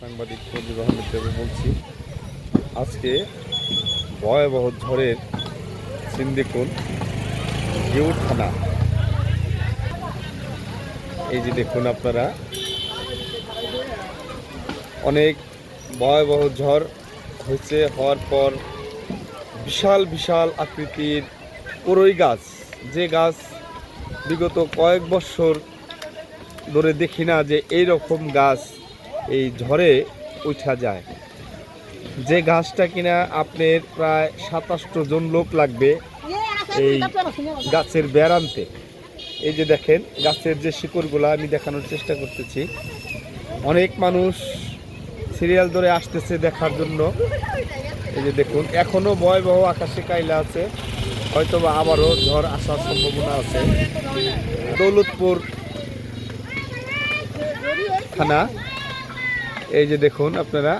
সাংবাদিক সজিব আহমেদ দেবে বলছি, আজকে ভয়াবহ ঝড়ের সিন দেখুন গেউ থানা এই যে দেখুন আপনারা, অনেক ভয়াবহ ঝড় হয়েছে, হওয়ার পর বিশাল বিশাল আকৃতির করই গাছ। যে গাছ বিগত কয়েক বছর ধরে দেখি না যে এই রকম গাছ এই ঝড়ে উঠা যায়। যে গাছটা কিনা আপনার প্রায় সাতাশটো জন লোক লাগবে এই গাছের বেড়ানতে এই যে দেখেন, গাছের যে শিকড়গুলো আমি দেখানোর চেষ্টা করতেছি। অনেক মানুষ সিরিয়াল ধরে আসতেছে দেখার জন্য। এই যে দেখুন এখনও ভয়াবহ আকাশে কাইলা আছে। হয়তো বা আবারও ঝড় আসার সম্ভাবনা আছে। দৌলতপুর থানা এই যে দেখুন আপনারা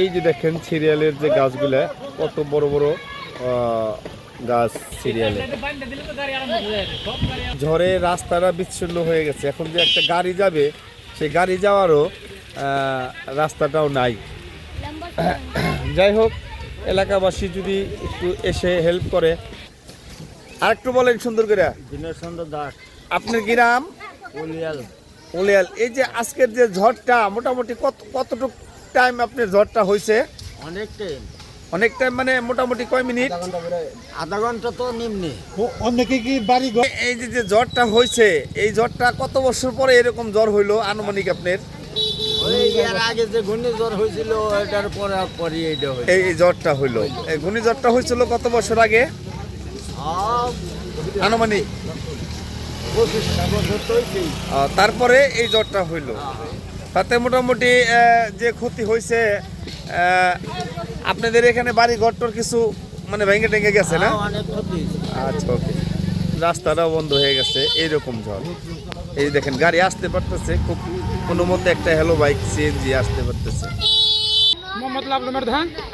এই যে দেখেন সিরিয়ালের যে গাছগুলা কত বড় বড় গাছ সিরিয়ালে। ঝড়ে রাস্তাটা বিচ্ছিন্ন হয়ে গেছে। এখন যে একটা গাড়ি যাবে সেই গাড়ি যাওয়ারও রাস্তাটাও নাই। যাই হোক এলাকাবাসী যদি একটু এসে হেল্প করে। আর একটু বলেন সুন্দর করে। দাস। আপনার গ্রাম উলিয়াল উলিয়াল এই যে আজকের যে ঝড়টা মোটামুটি কত কতটুক টাইম আপনার ঝড়টা হয়েছে অনেক টাইম অনেক টাইম মানে মোটামুটি কয় মিনিট? আধা ঘণ্টা তো নিম্নে। অনেকে কি বাড়ি এই যে যে জ্বরটা হয়েছে এই জ্বরটা কত বছর পরে এরকম জ্বর হইল আনুমানিক আপনার? ওই এর আগে যে ঘূর্ণিঝড় হয়েছিল এটার পরে পরে এইটা এই জ্বরটা হইল। এই ঘূর্ণিঝড়টা হয়েছিল কত বছর আগে? আনুমানিক পঁচিশটা বছর তো হয়েছেই আহ, তারপরে এই জ্বরটা হইল। তাতে মোটামুটি যে ক্ষতি হয়েছে আপনাদের এখানে বাড়ি ঘরটর কিছু মানে ভেঙে টেঙে গেছে না? হ্যাঁ, ক্ষতি আচ্ছা ওকে। রাস্তাটাও বন্ধ হয়ে গেছে এইরকম ঝড় এই দেখেন গাড়ি আসতে পারতেছে খুব কোনো মতে একটা হ্যালো বাইক সিএনজি আসতে পারতেছে। মোহাম্মদ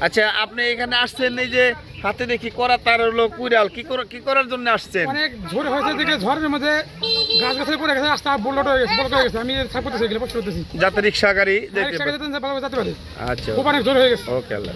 আচ্ছা আপনি এখানে আসছেন এই যে হাতে দেখি করা তার হলো কুইরাল কি করে কি করার জন্য আসছেন? অনেক ঝড় হয়েছে দেখে ঝড়ের মধ্যে গাছ গাছে পড়ে গেছে রাস্তা বুলট হয়ে গেছে বুলট হয়ে গেছে। আমি সাপ করতেছি এগুলো পড়তেছি করতেছি যাতে রিক্সা গাড়ি যেতে পারে যেতে পারে। আচ্ছা। ওখানে অনেক ঝড় হয়ে গেছে। ওকে আল্লাহ।